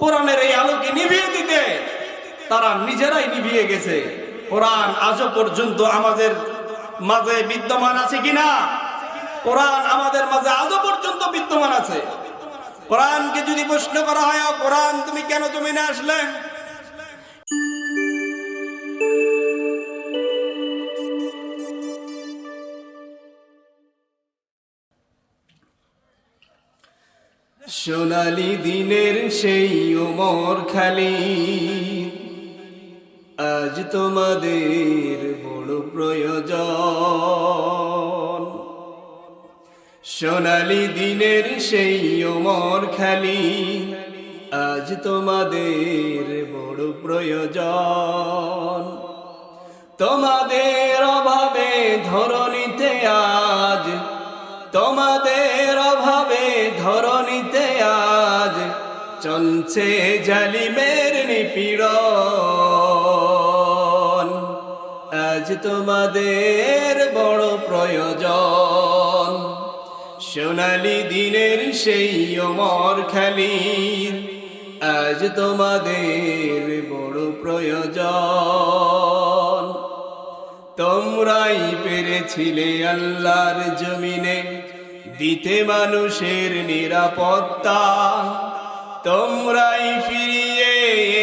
কোরআনের এই আলোকে নিভিয়ে দিতে, তারা নিজেরাই নিভিয়ে গেছে। কোরআন আজও পর্যন্ত আমাদের মাঝে বিদ্যমান আছে কিনা? কোরআন আমাদের মাঝে আজও পর্যন্ত বিদ্যমান আছে। কোরআনকে যদি প্রশ্ন করা হয় "ও কোরআন তুমি কেন তুমি না আসলে? সোনালি দিনের সেই ওমর খালি আজ তোমাদের বড় প্রয়োজন। সোনালি দিনের সেই ওমর খালি আজ তোমাদের বড় প্রয়োজন। তোমাদের অভাবে ধরণীতে আজ, তোমাদের অভাবে আজ চলছে জালিমের নিপীড়ন। আজ তোমাদের বড় প্রয়োজন। সোনালি দিনের সেই অমর খালি আজ তোমাদের বড় প্রয়োজন। তোমরাই পেরেছিলে আল্লাহর জমিনে দিতে মানুষের নিরাপত্তা। তোমরাই ফিরিয়ে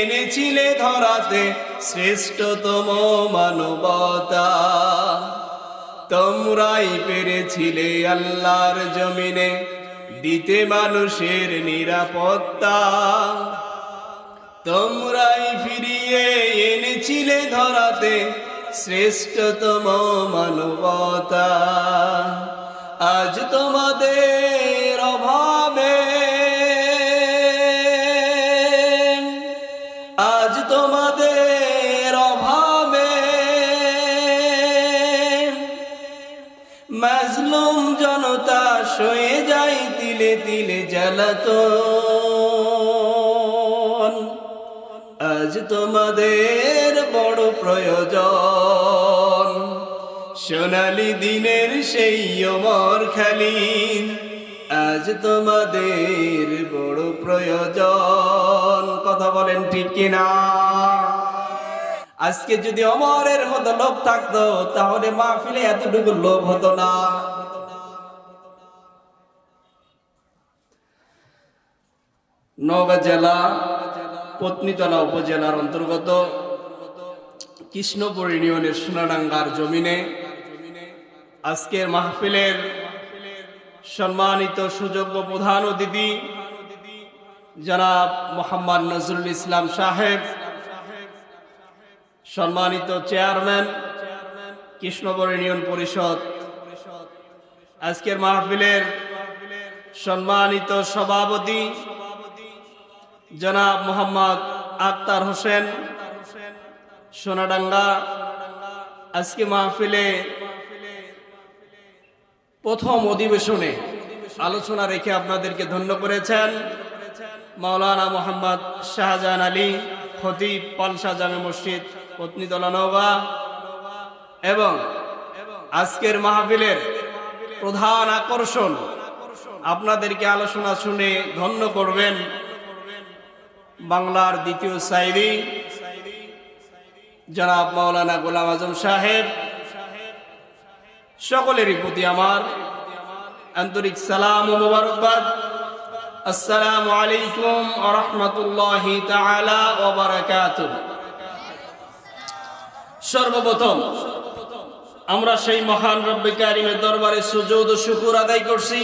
এনেছিলে ধরাতে শ্রেষ্ঠতম মানবতা। তোমরাই পেরেছিলে আল্লাহর জমিনে দিতে মানুষের নিরাপত্তা। তোমরাই ফিরিয়ে এনেছিলে ধরাতে শ্রেষ্ঠতম মানবতা। আজ তোমাদের অভাবে জ্বালাতন। আজ তোমাদের বড় প্রয়োজন। সোনালি দিনের সেই অমর খালি আজ তোমাদের বড় প্রয়োজন। কথা বলেন ঠিক কিনা? আজকে যদি অমরের মতো লোভ থাকতো, তাহলে মাহফিলে এতটুকু লোভ হতো না। নওগাঁ জেলা পত্নীতলা উপজেলার অন্তর্গত কৃষ্ণপুর ইউনিয়নের সোনাডাঙ্গার জমিনে আজকের মাহফিলের সম্মানিত সুযোগ্য প্রধান অতিথি জনাব মোহাম্মদ নজরুল ইসলাম সাহেব, সম্মানিত চেয়ারম্যান, কৃষ্ণপুর ইউনিয়ন পরিষদ। আজকের মাহফিলের সম্মানিত সভাপতি জনাব মোহাম্মদ আক্তার হোসেন, সোনাডাঙ্গা। আজকে মাহফিলে প্রথম অধিবেশনে আলোচনা রেখে আপনাদেরকে ধন্য করেছেন মাওলানা মোহাম্মদ শাহজাহান আলী খতিব পালসা জামে মসজিদ পত্নীতলা নওগাঁ এবং আজকের মাহফিলের প্রধান আকর্ষণ আপনাদেরকে আলোচনা শুনে ধন্য করবেন বাংলার দ্বিতীয় সাইদি জনাব মাওলানা গোলাম আজম সাহেব। সকলেরই প্রতি আমার আন্তরিক সালাম ও মোবারকবাদ। আসসালামু আলাইকুম রাহমাতুল্লাহি তাআলা ওয়া বারাকাতুহু। সর্বপ্রথম আমরা সেই মহান রব্বে কারিমের দরবারে সুজুদ ও শুকুর আদায় করছি।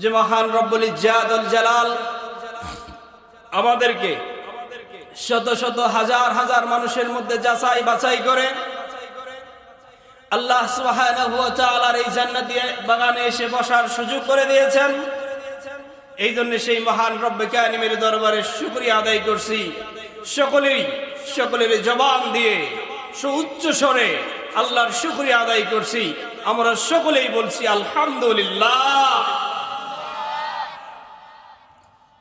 যে মহান রব্বুল ইজ্জাতুল জালাল আমাদেরকে শত শত হাজার হাজার মানুষের মধ্যে যাচাই বাছাই করে আল্লাহ তাআলার এই জান্নাতি বাগানে এসে বসার সুযোগ করে দিয়েছেন। এই জন্য সেই মহান রব্বে কানিমের দরবারে শুকরিয়া আদায় করছি। সকলেই সকলের জবান দিয়ে সুউচ্চ স্বরে আল্লাহর শুকরিয়া আদায় করছি। আমরা সকলেই বলছি আলহামদুলিল্লাহ।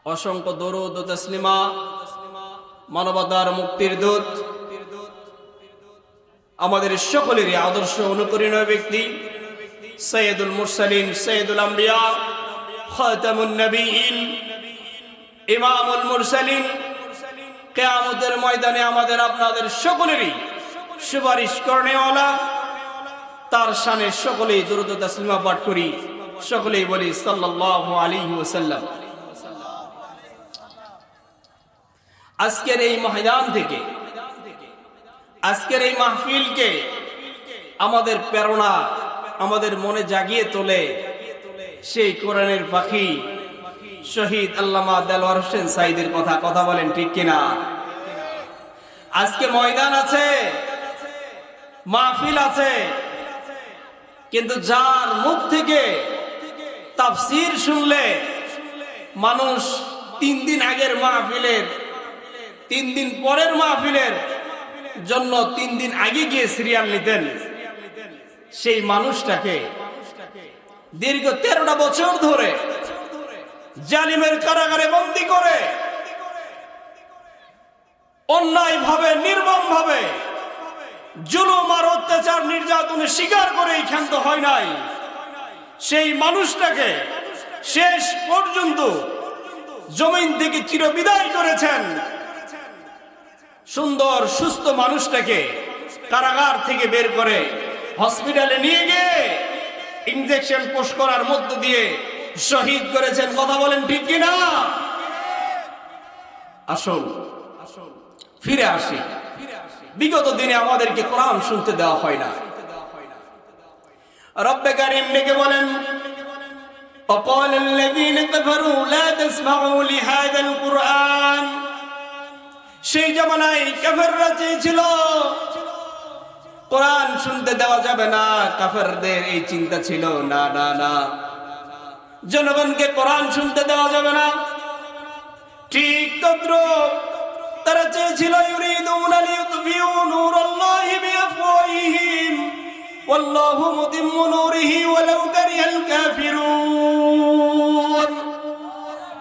অসংখ্য দরুদ ও তসলিমা, মানবতার মুক্তির দূত। আমাদের সকলেরই আদর্শ অনুকরণীয় ব্যক্তি, সৈয়দুল মুরসালিন, সৈয়দুল আম্বিয়া, খাতামুন নবীন, ইমামুল মুরসালিন। কেয়ামতের ময়দানে আমাদের আপনাদের সকলেরই সুপারিশ করণেওয়ালা তার শানে সকলেই দুরুদ তাসলিমা পাঠ করি, সকলেই বলি সাল্লাল্লাহু আলাইহি ওয়াসাল্লাম। আজকের এই ময়দান থেকে, আজকের এই মাহফিলকে আমাদের প্রেরণা, আমাদের মনে জাগিয়ে তোলে সেই কোরআনের পাখি শহীদ আল্লামা দেলওয়ার হোসেন সাইদের কথা কথা বলেন ঠিক কিনা? আজকে ময়দান আছে, মাহফিল আছে, কিন্তু যার মুখ থেকে তাফসির শুনলে মানুষ তিন দিন আগের মাহফিলের তিন দিন পরের মাহফিলের জন্য তিন দিন আগে গিয়ে সিরিয়াল নিতেন। সেই মানুষটাকে দীর্ঘ তেরোটা বছর ধরে জালিমের কারাগারে বন্দি করে অন্যায় ভাবে নির্মম ভাবে জুলুম আর অত্যাচার নির্যাতনের শিকার করে ক্ষান্ত হয় নাই। সেই মানুষটাকে শেষ পর্যন্ত জমিন থেকে চিরবিদায় করেছেন। সুন্দর সুস্থ মানুষটাকে কারাগার থেকে বের করে হসপিটালে নিয়ে গিয়ে ইনজেকশন পোষ করার মধ্য দিয়ে শহীদ করেছেন কথা বলেন ঠিক কিনা আসল ফিরে আসি বিগত দিনে আমাদেরকে কোরআন শুনতে দেওয়া হয় না রব্বে কারিম ডেকে বলেন وقال الذين كفروا لا تسمعوا لهذا القرآن সেই জামানায় কাফেররা চেয়েছিল, কোরআন শুনতে দেওয়া যাবে না, কাফেরদের এই চিন্তা ছিল, না না না। জনগণকে কোরআন শুনতে দেওয়া যাবে না। ঠিক তদ্রুপ তারা চেয়েছিল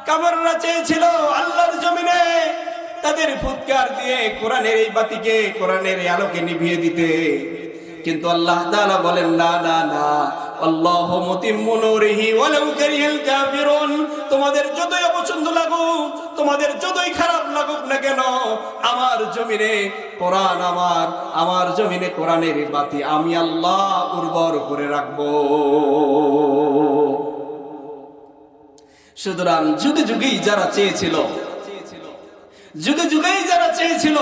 কাফেররা চেয়েছিল, আল্লাহর জমিনে তাদের ফুৎকার দিয়ে কোরআনের এই বাতিকে, কোরআনের এই আলোকে নিভিয়ে দিতে। কিন্তু আল্লাহ তাআলা বলেন, না না না। আল্লাহু মুতিম্মু নূরিহি ওয়ালাউ কারিহাল কাফিরুন। তোমাদের যতই অপছন্দ লাগুক, তোমাদের যতই খারাপ লাগুক না কেন, আমার জমিনে কোরআন আমার আমার জমিনে কোরআনের বাতি আমি আল্লাহ উর্বর করে রাখব। সুতরাং যুগে যুগেই যারা চেয়েছিল যুগে যুগেই যারা চেয়েছিল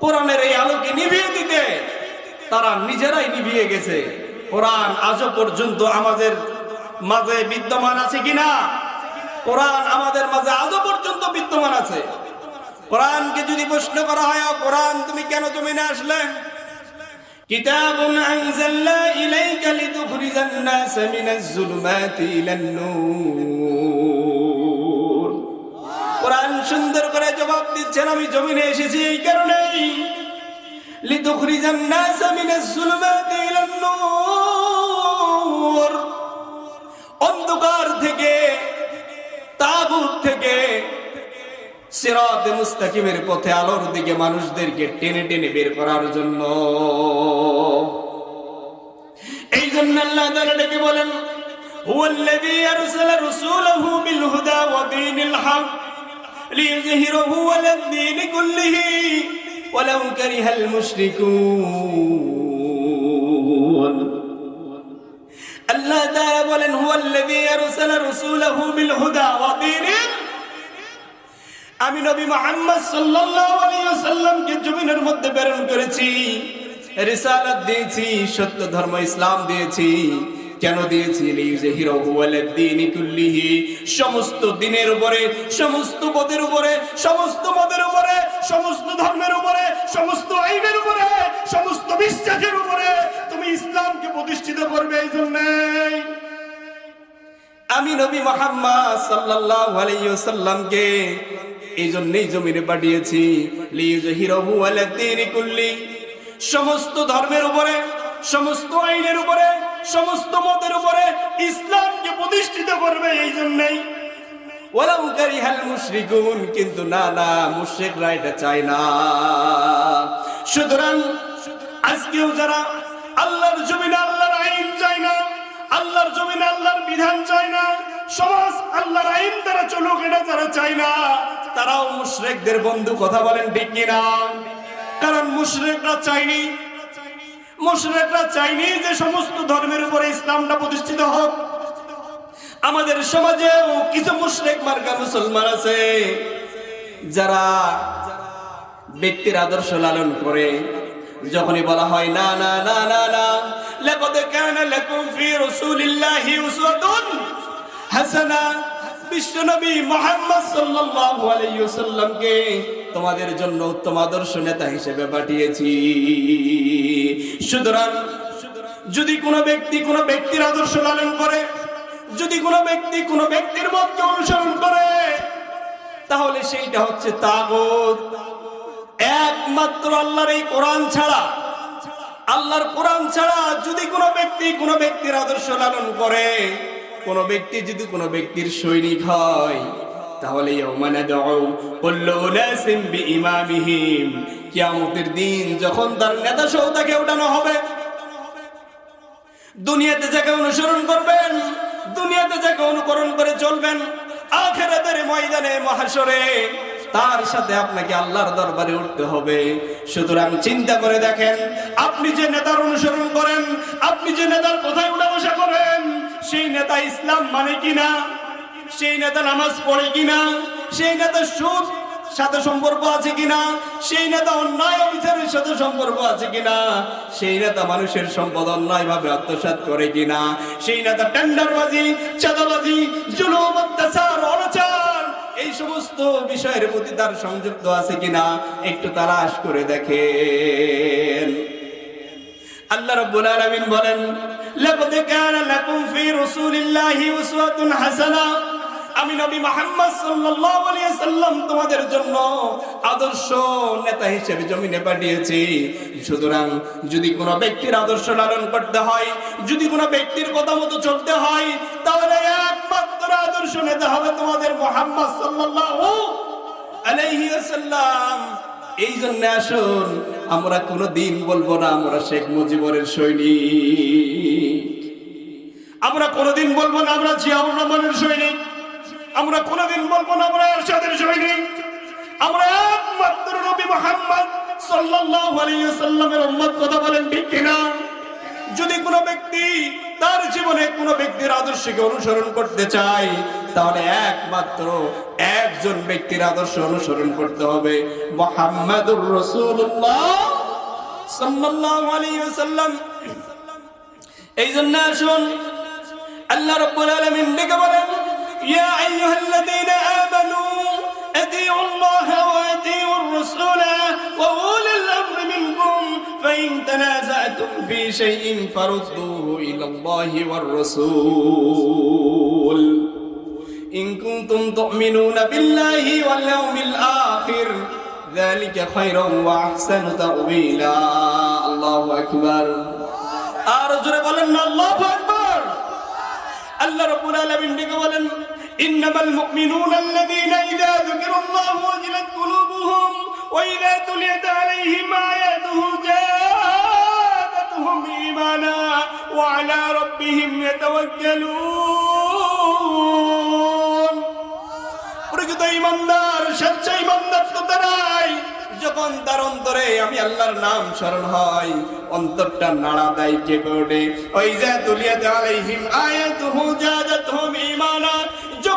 কোরআনের এই আলোকে নিভিয়ে দিতে তারা নিজেরাই নিভিয়ে গেছে কোরআন আজও পর্যন্ত আমাদের মাঝে বিদ্যমান আছে কিনা কোরআন আমাদের মাঝে আজও পর্যন্ত বিদ্যমান আছে কোরআনকে যদি প্রশ্ন করা হয় "ও কোরআন তুমি কেন জমিনে আসলে كتاب أنزلنا إليك لتخرج الناس من الظلمات إلى النور জবাব দিচ্ছেন, আমি জমিনে এসেছি এই কারণে অন্ধকার থেকে, তাগুত থেকে সিরাত মুস্তাকিমের পথে আলোর দিকে মানুষদেরকে টেনে টেনে বের করার জন্য। এই জন্য আল্লাহ ডেকে বলেন, হুয়াল্লাযী আরসালা রাসূলাহু বিল হুদা ওয়া ليظهره على الدين كله ولو كره المشركون আল্লাহ তাআলা বলেন هو الذي أرسل رسوله بالهدى ودين আমি নবী মোহাম্মদ সাল্লাল্লাহু আলাইহি ওয়াসাল্লামকে জমিনের মধ্যে প্রেরণ করেছি রিসালাত দিয়েছি সত্য ধর্ম ইসলাম দিয়েছি কেন দিয়েছি লিউজহিরাহু আলাদ-দীনি কুল্লিহি, সমস্ত দিনের উপরে, সমস্ত পদের উপরে, সমস্ত মতের উপরে, সমস্ত ধর্মের উপরে, সমস্ত আইনের উপরে, সমস্ত বিশ্বাসের উপরে তুমি ইসলামকে প্রতিষ্ঠিত করবে এই জন্যই। আমি নবী মোহাম্মদ সাল্লাল্লাহু আলাইহি ওয়াসাল্লামকে এই জন্যই জমিনে পাঠিয়েছি। লিইয়ুজহিরাহু আলাদ-দীনি কুল্লি, সমস্ত ধর্মের উপরে, সমস্ত আইনের উপরে সমস্ত মতের উপরে ইসলামকে প্রতিষ্ঠিত করবে এই জন্যই। ওয়ালাউ কারিহাল মুশরিকুন, কিন্তু না না, মুশরিকরা এটা চায় না। সুতরাং আজকেও যারা আল্লাহর জমিনে আল্লাহর আইন চায় না, আল্লাহর জমিনে আল্লাহর বিধান চায় না, সমাজ আল্লাহর আইন দ্বারা চলুক এটা যারা চায় না, তারাও মুশরিকদের বন্ধু, কথা বলেন ঠিক কিনা? কারণ মুশরিকরা চাইনি মুশরিকরা চাইনি যে সমস্ত ধর্মের উপরে ইসলামটা প্রতিষ্ঠিত হোক। আমাদের সমাজেও কিছু মুশরিক মার্কা মুসলমান আছে, যারা ব্যক্তির আদর্শ লালন করে। যখনই বলা হয়, না না না না না, লাকাদ কানা লাকুম ফি রাসূলিল্লাহি উসওয়াতুন হাসানা, বিশ্বনবী মুহাম্মদ সাল্লাল্লাহু আলাইহি ওয়াসাল্লামকে তোমাদের জন্য উত্তম আদর্শ নেতা হিসেবে পাঠিয়েছি। সুতরাং যদি কোনো ব্যক্তি কোনো ব্যক্তির আদর্শ লালন করে, যদি কোনো ব্যক্তি কোনো ব্যক্তির মতকে অনুসরণ করে, তাহলে সেইটা হচ্ছে তাগত। একমাত্র আল্লাহর এই কোরআন ছাড়া, আল্লাহর কোরআন ছাড়া যদি কোনো ব্যক্তি কোনো ব্যক্তির আদর্শ লালন করে, কোনো ব্যক্তি যদি কোনো ব্যক্তির সৈনিক হয় তাহলে কিয়ামতের দিন যখন তার নেতা সহ তাকে উঠানো হবে, দুনিয়াতে যাকে অনুসরণ করবেন, দুনিয়াতে যাকে অনুকরণ করে চলবেন, আখেরাতের ময়দানে মহাশরে তার সাথে আপনাকে আল্লাহর দরবারে উঠতে হবে। সুতরাং চিন্তা করে দেখেন, আপনি যে নেতার অনুসরণ করেন, আপনি যে নেতার কোথায় উঠা বসা করেন, সেই নেতা ইসলাম মানে কিনা সেই নেতা নামাজ পড়ে কিনা? সেই নেতা সুদ, সাথে সম্পর্ক আছে কিনা? সেই নেতা অন্যায় অবিচারের সাথে সম্পর্ক আছে কিনা? সেই নেতা মানুষের সম্পদ অন্যায় ভাবে আত্মসাৎ করে কিনা? সেই নেতা টেন্ডারবাজি, চাঁদাবাজি অত্যাচার, অনাচার, এই সমস্ত বিষয়ের প্রতি তার সংযুক্ত আছে কিনা? একটু তালাশ করে দেখেন। আল্লাহ রাব্বুল আলামিন বলেন, লাকাদ কানা লাকুম ফি রাসূলিল্লাহি উসওয়াতুন হাসানা। আমি নবী মুহাম্মদ সাল্লাল্লাহু আলাইহি সাল্লাম তোমাদের জন্য আদর্শ নেতা হিসেবে জমিনে পাঠিয়েছি। সুতরাং যদি কোনো ব্যক্তির আদর্শ লালন করতে হয়, যদি কোনো ব্যক্তির কথা মতো চলতে হয়, তাহলে একমাত্র আদর্শ নেতা হবে তোমাদের মুহাম্মদ সাল্লাল্লাহু আলাইহি ওয়াসাল্লাম। এই জন্য আসুন, আমরা কোনো দিন বলব না, আমরা শেখ মুজিবরের সৈনিক। আমরা কোনোদিন বলব না, আমরা জিয়াউর রহমানের সৈনিক। আমরা কোনোদিন বলব না, আমরা এরশাদের সৈনিক। আমরা একমাত্র নবী মোহাম্মদ সাল্লাল্লাহু আলাইহি ওয়াসাল্লামের উম্মত, কথা বলেন ঠিক কিনা? যদি কোনো ব্যক্তি তার জীবনে কোনো ব্যক্তির আদর্শকে অনুসরণ করতে চায়, তাহলে একমাত্র একজন ব্যক্তির আদর্শ অনুসরণ করতে হবে। মোহাম্মদুর রাসূলুল্লাহ সাল্লাল্লাহু আলাইহি ওয়াসাল্লাম। এই জন্য আসুন, আল্লাহ রাব্বুল আলামিন ডেকে বলেন ইয়া আইয়ুহাল্লাযীনা আমানু أطيعوا الله وأطيعوا الرسول وأولي الأمر منكم فإن تنازعتم في شيء فردوه إلى الله والرسول إن كنتم تؤمنون بالله واليوم الآخر ذلك خير وأحسن تأويلا الله أكبر আর জোরে বলেন না আল্লাহু আকবার আল্লাহ রাব্বুল আলামিন ডেকে বলেন মুমিনুনা আল্লাযীনা ইযা যুকিরাল্লাহু ওয়াজিলাত কুলুবুহুম ওয়া ইযা তুলিয়াত আলাইহিম আয়াতুহু জাদাতুহুম ঈমানা ওয়া আলা রাব্বিহিম ইয়াতাওয়াক্কালুন। প্রকৃত ইমানদার সচ্চা ইমানদার তো তারাই। যখন তার অন্তরে আমি আল্লাহর নাম স্মরণ হয়, অন্তরটা নাড়া দেয় কে করে ওই যে তুলিয়াত আলাইহিম আয়াতুহু জাদাতুহুম ঈমানা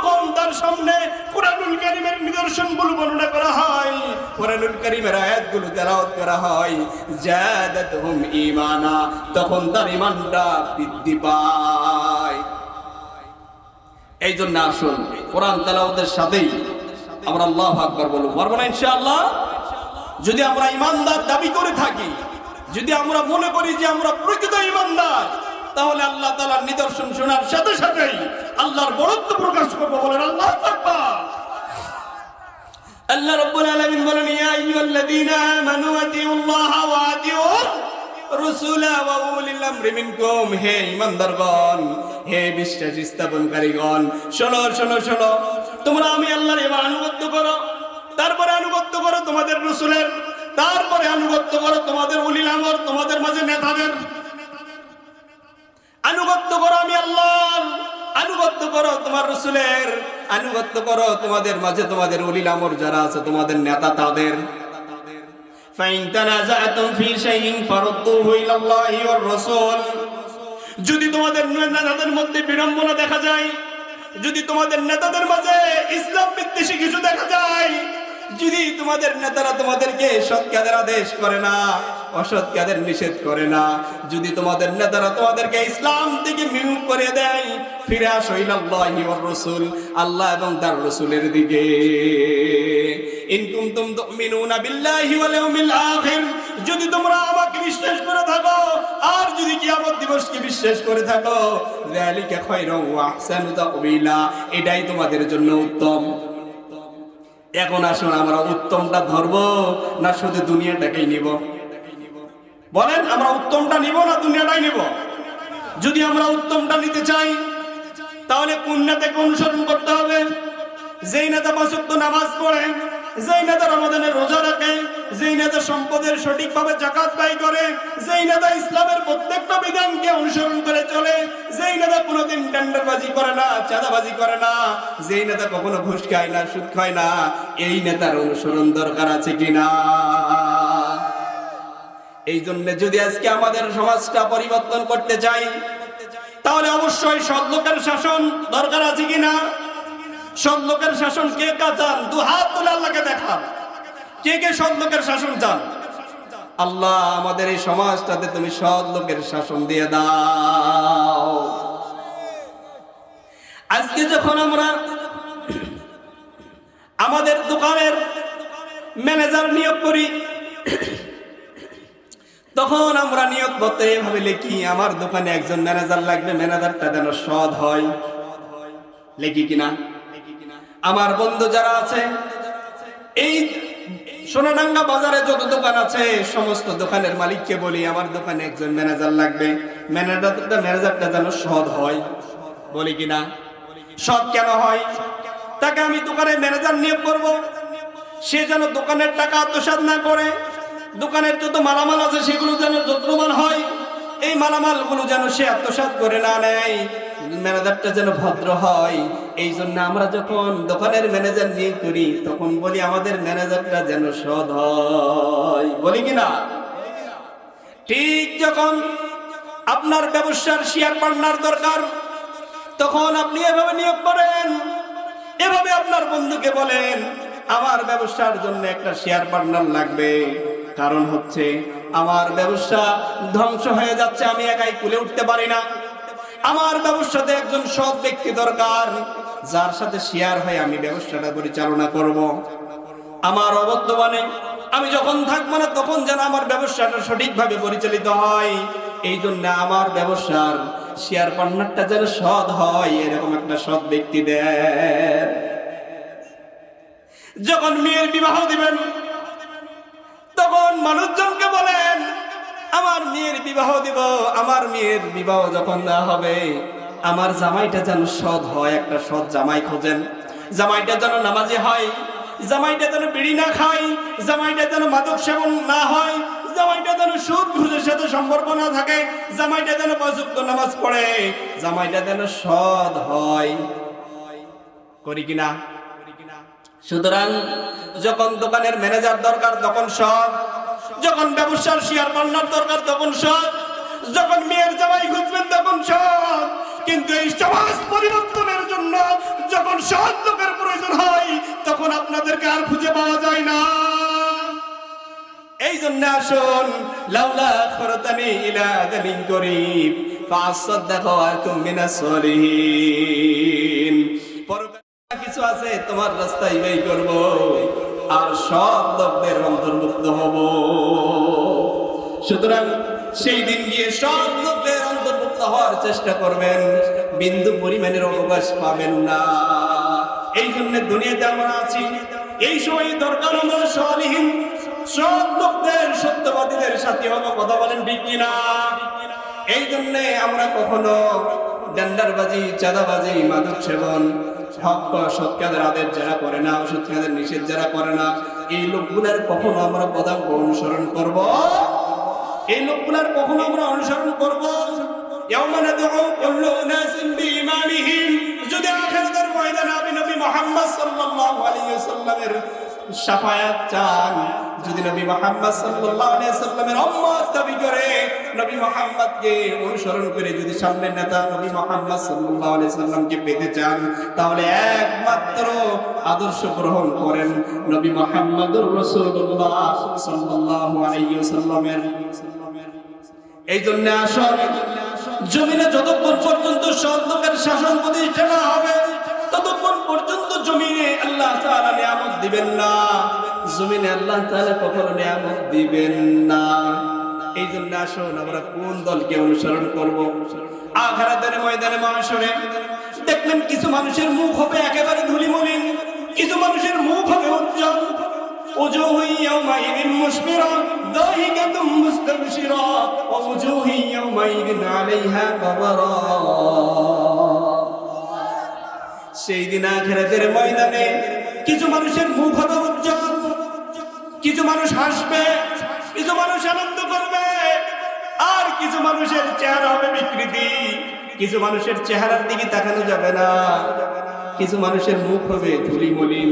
যখন তার সামনে কোরআনুল কারীমের নিদর্শনগুলো বর্ণনা করা হয়, কোরআনুল কারীমের আয়াতগুলো তেলাওয়াত করা হয়, জাদাতুহুম ঈমানা তখন তার ঈমানটা বৃদ্ধি পায়। এই জন্য আসুন, কোরআন তেলাওয়াতের সাথেই আমরা আল্লাহ আকবার বলব। পারব না ইনশাআল্লাহ? যদি আমরা ইমানদার দাবি করে থাকি, যদি আমরা মনে করি যে আমরা প্রকৃত ইমানদার তাহলে আল্লাহ তাআলার নিদর্শন শোনার সাথে সাথেই আল্লাহর বড়ত্ব প্রকাশ করব বলেন আল্লাহ আল্লাহ রাব্বুল আলামিন বলেন, ইয়া আইয়ুহাল্লাযীনা আমানু আতিউল্লাহ ওয়া আতিউর ওয়া উলিল আমরি মিনকুম। হে ঈমানদারগণ, হে বিশ্বাস স্থাপনকারীগণ, শোনো শোনো শোনো, তোমরা আমি আল্লাহর এবার আনুগত্য করো, তারপরে আনুগত্য করো তোমাদের রসুলের, তারপরে আনুগত্য করো তোমাদের উলিল আমর, তোমাদের মাঝে নেতাদের আনুগত্য করো আমি আল্লাহ আনুগত্য করো তোমার রসুলের। আনুগত্য করো তোমাদের মাঝে তোমাদের অলিল আমর যারা আছে, তোমাদের নেতা তাদের। যদি তোমাদের নেতাদের মধ্যে বিড়ম্বনা দেখা যায়, যদি তোমাদের নেতাদের মাঝে ইসলাম বিদ্বেষী কিছু দেখা যায় যদি তোমাদের নেতারা তোমাদেরকে সৎ কাদের আদেশ করে না, অসৎ কাদের নিষেধ করে না, যদি তোমাদের নেতারা তোমাদেরকে ইসলাম থেকে বিমুখ করে দেয়, ফিরে আসো ইলাল্লাহি আল্লাহ এবং তার রাসূলের দিকে। ইন কুনতুম তুমিনুনা বিল্লাহি আখির, যদি তোমরা আমাকে বিশ্বাস করে থাকো, আর যদি কিয়ামত দিবসকে বিশ্বাস করে থাকো, যালিকা খায়রুন ওয়া আহসানু এটাই তোমাদের জন্য উত্তম। এখন আসুন, আমরা উত্তমটা ধরব না শুধু দুনিয়াটাকেই নিব? বলেন, আমরা উত্তমটা নিব না দুনিয়াটাই নিব? যদি আমরা উত্তমটা নিতে চাই, তাহলে কোন নেতাকে অনুসরণ করতে হবে। যেই নেতা পাঁচক্ত নামাজ পড়ে যেই নেতা রমাদানের রোজা রাখে যেই নেতা সম্পদের সঠিকভাবে জাকাত ব্যয় করে যেই নেতা ইসলামের প্রত্যেকটা বিধানকে অনুসরণ করে চলে যেই নেতা কোনোদিন টেন্ডারবাজি করে না, চাঁদাবাজি করে না যেই নেতা কখনো ঘুষ খায় না, সুদ খায় না, এই নেতার অনুসরণ দরকার আছে কিনা এই জন্য যদি আজকে আমাদের সমাজটা পরিবর্তন করতে চাই, তাহলে অবশ্যই সৎ লোকের শাসন দরকার আছে কিনা সৎ লোকের শাসন কে কা চান দু হাত তুলে আল্লাহকে দেখান। কে কে সৎ লোকের শাসন চান? আল্লাহ আমাদের এই সমাজটাতে তুমি সৎ লোকের শাসন দিয়ে দাও। আজকে যখন আমরা আমাদের দোকানের ম্যানেজার নিয়োগ করি, তখন আমরা নিয়োগ করতে এভাবে লিখি, আমার দোকানে একজন ম্যানেজার লাগবে, ম্যানেজারটা যেন সৎ হয়। লিখি কিনা? আমার বন্ধু যারা আছে, এই সোনাডাঙ্গা বাজারে যত দোকান আছে, সমস্ত দোকানের মালিককে বলি, আমার দোকানে একজন ম্যানেজার লাগবে। ম্যানেজারটা ম্যানেজারটা যেন সৎ হয়। বলি কিনা সৎ কেন হয়? তাকে আমি দোকানের ম্যানেজার নিয়োগ করব। সে যেন দোকানের টাকা আত্মসাৎ না করে। দোকানের যত মালামাল আছে, সেগুলো যেন যত্নবান হয়। এই মালামালগুলো যেন সে আত্মসাৎ করে না নেয়। ম্যানেজারটা যেন ভদ্র হয়। এই জন্য আমরা যখন দোকানের ম্যানেজার নিয়ে করি, তখন বলি আমাদের ম্যানেজারটা যেন সদ হয়। বলি কিনা ঠিক যখন আপনার ব্যবসার শেয়ার পার্টনার দরকার, তখন আপনি এভাবে নিয়োগ করেন। এভাবে আপনার বন্ধুকে বলেন, আমার ব্যবসার জন্য একটা শেয়ার পার্টনার লাগবে। কারণ হচ্ছে, আমার ব্যবসা ধ্বংস হয়ে যাচ্ছে, আমি একাই কুলে উঠতে পারি না। আমার ব্যবসাতে একজন সৎ ব্যক্তি দরকার। যার সাথে শেয়ার হয়ে আমি ব্যবসাটা পরিচালনা করব। আমার অবর্তমানে আমি যখন থাকব না তখন যেন আমার ব্যবসাটা সঠিকভাবে পরিচালিত হয় এই জন্য আমার ব্যবসার শেয়ার পার্টনারটা যেন সৎ হয়, এরকম একটা সৎ ব্যক্তি দেন যখন মেয়ের বিবাহ দিবেন, তখন মানুষজনকে বলেন, আমার মেয়ের বিবাহ দিব, আমার মেয়ের বিবাহ যখন দেওয়া হবে আমার জামাইটা যেন সৎ হয়, একটা সৎ জামাই খোঁজেন। জামাইটা যেন নামাজি হয়, জামাইটা যেন বিড়ি না খায়, জামাইটা যেন মাদক সেবন না হয়, জামাইটা যেন সুদ ঘুষের সাথে সম্পর্ক না থাকে, জামাইটা যেন পযুক্ত নামাজ পড়ে, জামাইটা যেন সৎ হয়। করি কিনা? সুতরাং যখন দোকানের ম্যানেজার দরকার, তখন সৎ। যখন ব্যবসার শেয়ার পার্টনার দরকার, তখন সৎ। যখন মেয়ের জামাই খুঁজবেন তখন সৎ। কিন্তু এই সমাজ পরিবর্তনের জন্য যখন সৎ লোকের প্রয়োজন হয়, তখন আপনাদেরকে আর খুঁজে পাওয়া যায় না। এই জন্য আসুন, লাউলা খরতানি ইলা আদালিন করিব ফাসাদদাকা ওয়া কুম মিনাস সলিহিন। কিছু আছে, তোমার রাস্তায় ব্যয় করব, আর সব লোকদের অন্তর্ভুক্ত হব। সুতরাং সেই দিন গিয়ে সব লোকদের অন্তর্ভুক্ত হওয়ার চেষ্টা করবেন। বিন্দু পরিমাণের অবকাশ পাবেন না। এই জন্য দুনিয়াতে আমরা আছি। এই সময় দরকার আমাদের সলিহীন সব লোকদের, সত্যবাদীদের সাথে হব কথা বলেন ঠিক কিনা? এই জন্য আমরা কখনো ডান্ডারবাজি, চাঁদাবাজি, মাদক সেবন, হক সৎকাদের আদেশ যারা করে না অসৎকাদের নিষেধ যারা করে না, এই লোকগুলার কখনো আমরা পদাঙ্ক অনুসরণ করব? এই লোকগুলার কখনো আমরা অনুসরণ করব? মুহাম্মদ মুহাম্মদ করে অনুসরণ করে যদি সামনের নেতা নবী মুহাম্মদ সাল্লামকে পেতে চান, তাহলে একমাত্র আদর্শ গ্রহণ করেন নবী মুহাম্মদুর রাসূলুল্লাহ সাল্লাল্লাহু ওয়াসাল্লামের এই জন্য আসল জমিনে যতক্ষণ পর্যন্ত সৎ লোকের শাসন প্রতিষ্ঠা হবে, ততক্ষণ পর্যন্ত জমিনে আল্লাহ তাআলা নিয়ামত দিবেন না। জমিনে আল্লাহ তাআলা কখনো নিয়ামত দিবেন না। এই জন্য আসুন আমরা কোন দলকে অনুসরণ করব? আখারাতের ময়দানে মহাসরে দেখবেন কিছু মানুষের মুখ হবে একেবারে ধুলিমলিন, কিছু মানুষের মুখ হবে উজ্জ্বল। وجوه يومئذ مسفرة ضاحكة مستبشرة ووجوه يومئذ عليها غبرة সেই দিন আখেরাতের ময়দানে কিছু মানুষের মুখ হবে উজ্জ্বল কিছু মানুষ হাসবে কিছু মানুষ আনন্দ করবে আর কিছু মানুষের চেহারা হবে বিকৃতি কিছু মানুষের চেহারার দিকে তাকানো যাবে না কিছু মানুষের মুখ হবে ধুলি মলিন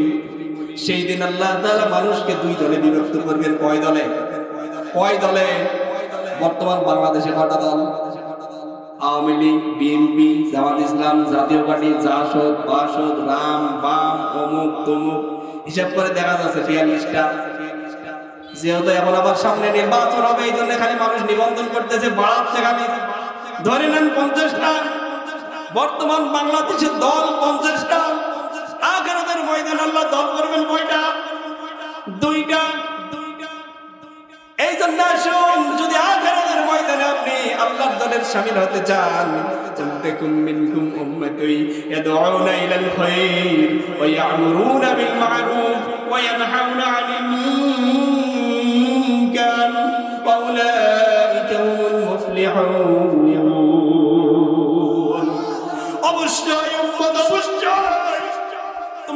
সেই দিন আল্লাহ তাআলা মানুষকে দুই দলে বিভক্ত করবেন। কয় দলে? কয় দলে? বর্তমান বাংলাদেশে কটা দল? আওয়ামী লীগ, বিএনপি, জামাত ইসলাম, জাতীয় পার্টি, জাসদ, বাসদ, রাম, বাম, অমুক, তমুক। হিসাব করে দেখা যাচ্ছে বিয়াল্লিশটা যেহেতু এখন আবার সামনে নির্বাচন হবে, এই জন্য খালি মানুষ নিবন্ধন করতেছে বাড়াচ্ছে খালি ধরে নেন পঞ্চাশটা। বর্তমান বাংলাদেশের দল পঞ্চাশটা। আখেরাতের আল্লাহ দল করবেন কয়টা? দুইটা। এই জন্য আসুন, যদি আখেরাতের ময়দানে আপনি আল্লাহর দলের শামিল হতে চান তাকুম মিনকুম উম্মাতুই ইয়াদউনা ইলাল খায়র ওয়া ইয়ামুরুনা বিল মা'রুফ ওয়া ইয়ানহাউনা আনিল মুনকার।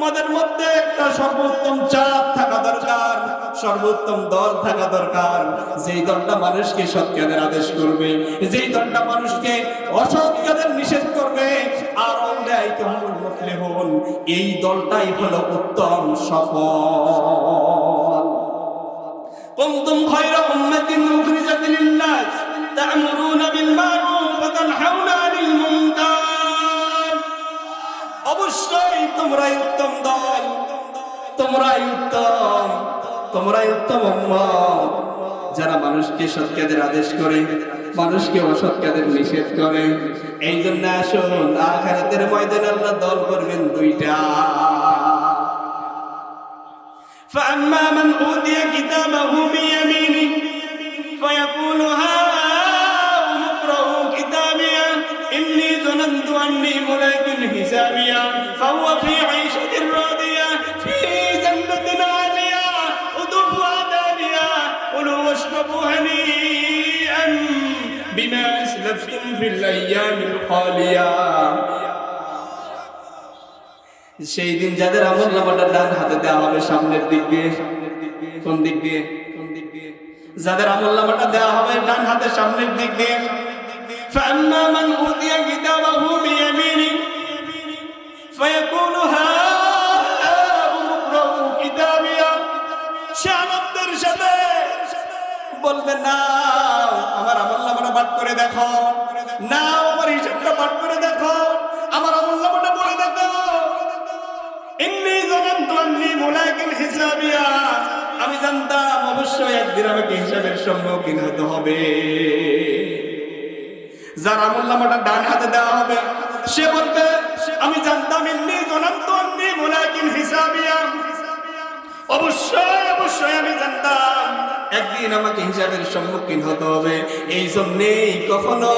তোমাদের মধ্যে একটা সর্বোত্তম চাপ থাকা দরকার, সর্বোত্তম দল থাকা দরকার। যেই দলটা মানুষকে সৎ কাজের আদেশ করবে, যেই দলটা মানুষকে অসৎ কাজের নিষেধ করবে আর এই দলটাই হলো উত্তম, সফল। কুনতুম খৈর উম্মাতিন উখরিজাতিন লিন-নাস, তা'মুরুনা বিল মা'রুফ ওয়া হাউনা 'আনিল মুম অবশ্যই তোমরাই উত্তম দল তোমরাই উত্তম তোমরাই উত্তম উম্মত যারা মানুষকে সৎ কাজের আদেশ করে মানুষকে অসৎ কাজের নিষেধ করে এই জন্য আসুন আখারাতের ময়দানে আল্লাহ দল করবেন দুইটা فأما من أوتي كتابه بيمينه فيقول هاؤم اقرءوا كتابيه إني ظننت أني ملاك أسلفتم في الأيام الخالية সেই দিন যাদের আমল নামাটা ডান হাতে দেওয়া হবে সামনের দিক দিয়ে কোন দিক দিয়ে কোন দিক দিয়ে যাদের আমল নামাটা দেওয়া হবে ডান হাতে সামনের দিক দিয়ে فأما من أوتي كتابه بيمينه فيقول বলবে না আমার আমল নামাটা পাঠ করে দেখো। না আমার হিসাবটা পাঠ করে দেখো। আমার আমল নামাটা বলে দেখো। ইন্নি জানান্তু আন্নি মুলাকিন হিসাবিয়া। আমি জানতাম অবশ্যই একদিন আমাকে হিসাবের সম্মুখীন হতে হবে। যার আমল নামাটা ডান হাতে দেওয়া হবে, সে বলবে, আমি জানতাম ইন্নি জানান্তু আন্নি মুলাকিন হিসাবিয়া। অবশ্যই অবশ্যই আমি জানতাম, একদিন আমাকে হিসাবের সম্মুখীন হতে হবে। এই জন্যেই কখনো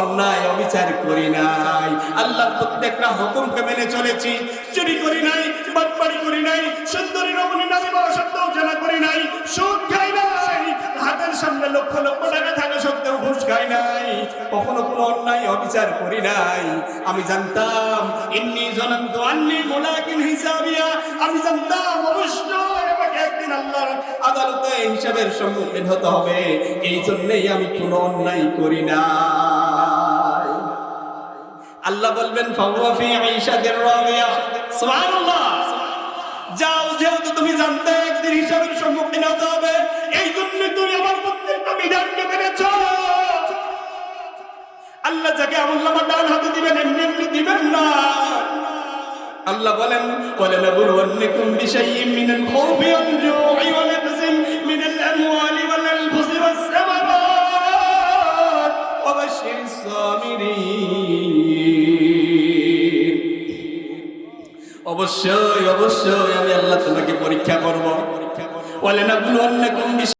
অন্যায় অবিচার করি নাই। আল্লাহর প্রত্যেকটা হুকুমকে মেনে চলেছি। চুরি করি নাই বাটপাড়ি করি নাই, সুন্দরী রমণী নারী বড় সত্য জানা করি নাই, সুদ খাই নাই, হাতের সামনে লক্ষ লক্ষ টাকা থাকা সত্ত্বেও ঘুষ খাই নাই, কখনো কোনো অন্যায় অবিচার করি নাই। আমি জানতাম, ইন্নি জনন্ত আন্নি মোলাকিন হিসাবিয়া। আমি জানতাম, অবশ্যই আল্লাহর আদালতে হিসাবের সম্মুখীন হতে হবে। এই জন্যই আমি কোনো অন্যায় করি নাই। আল্লাহ বলবেন, ফাহুয়া ফি ঈশাতির রাদিয়া সুবহানাল্লাহ। যাও, যেহেতু তুমি জানতে একদিন হিসাবের সম্মুখীন হতে হবে, এই জন্য তুমি আমার প্রত্যেকটা বিধানকে মেনেছ। আল্লাহ যাকে আমল নামা ডান হাতে দিবেন, এমনি এমনি দিবেন না। আল্লাহ বলেন ولنبلونكم بشيء من الخوف والجوع ونقص من الأموال والأنفس والثمرات وبشر الصابرين অবশ্যই অবশ্যই আমি আল্লাহ তোমাকে পরীক্ষা করব ولنبلونكم بشيء